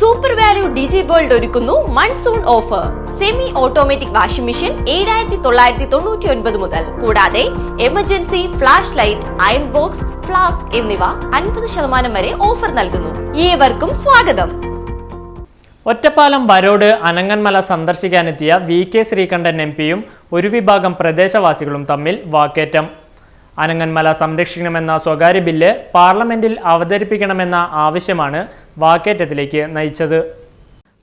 Super value ഡിജി world ഒരുക്കുന്നു monsoon offer semi automatic washing machine ഏഴായിരത്തി തൊള്ളായിരത്തി തൊണ്ണൂറ്റി ഒൻപത് മുതൽ. കൂടാതെ emergency flash light iron box flask എന്നിവ അൻപത് ശതമാനം വരെ ഓഫർ നൽകുന്നു. ഏവർക്കും സ്വാഗതം. ഒറ്റപ്പാലം വരോട് അനങ്ങന്മല സന്ദർശിക്കാനെത്തിയ വി കെ ശ്രീകണ്ഠൻ എം പിയും ഒരു വിഭാഗം പ്രദേശവാസികളും തമ്മിൽ വാക്കേറ്റം. അനങ്ങന്മല സംരക്ഷിക്കണമെന്ന സ്വകാര്യ ബില്ല് പാർലമെന്റിൽ അവതരിപ്പിക്കണമെന്ന ആവശ്യമാണ് വാക്കേറ്റത്തിലേക്ക് നയിച്ചത്.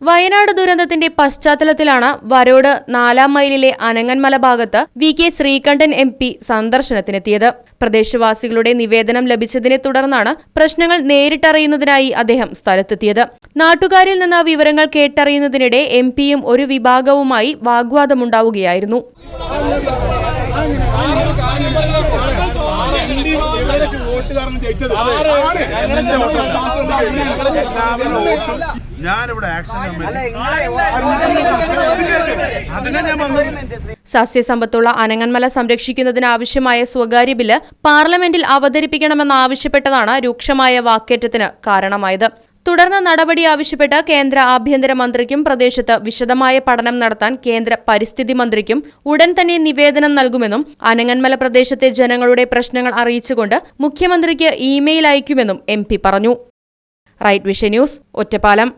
വയനാട് ദുരന്തത്തിന്റെ പശ്ചാത്തലത്തിലാണ് വരോട് നാലാം മൈലിലെ അനങ്ങൻമല ഭാഗത്ത് V K Sreekandan M P സന്ദർശനത്തിനെത്തിയത്. പ്രദേശവാസികളുടെ നിവേദനം ലഭിച്ചതിനെ തുടർന്നാണ് പ്രശ്നങ്ങൾ നേരിട്ടറിയുന്നതിനായി അദ്ദേഹം സ്ഥലത്തെത്തിയത്. നാട്ടുകാരിൽ നിന്ന് വിവരങ്ങൾ കേട്ടറിയുന്നതിനിടെ എം പിയും ഒരു വിഭാഗവുമായി വാഗ്വാദമുണ്ടാവുകയായിരുന്നു. കാരണം ജയിച്ചത് ഞാനിവിടെ ആക്ഷൻ അതിനെ ഞാൻ വന്നത് സസ്യസമ്പത്തുള്ള അനങ്ങന്മല സംരക്ഷിക്കുന്നതിനാവശ്യമായ സ്വകാര്യ ബില്ല് പാർലമെന്റിൽ അവതരിപ്പിക്കണമെന്നാവശ്യപ്പെട്ടതാണ് രൂക്ഷമായ വാക്കേറ്റത്തിന് കാരണമായത് തുടർന്ന് നടപടി ആവശ്യപ്പെട്ട് കേന്ദ്ര ആഭ്യന്തര മന്ത്രിക്കും പ്രദേശത്ത് വിശദമായ പഠനം നടത്താൻ കേന്ദ്ര പരിസ്ഥിതി മന്ത്രിക്കും ഉടൻ തന്നെ നിവേദനം നൽകുമെന്നും അനങ്ങന്മല പ്രദേശത്തെ ജനങ്ങളുടെ പ്രശ്നങ്ങൾ അറിയിച്ചുകൊണ്ട് മുഖ്യമന്ത്രിക്ക് ഇമെയിൽ അയക്കുമെന്നും എം പറഞ്ഞു. Right vision news Ottapalam.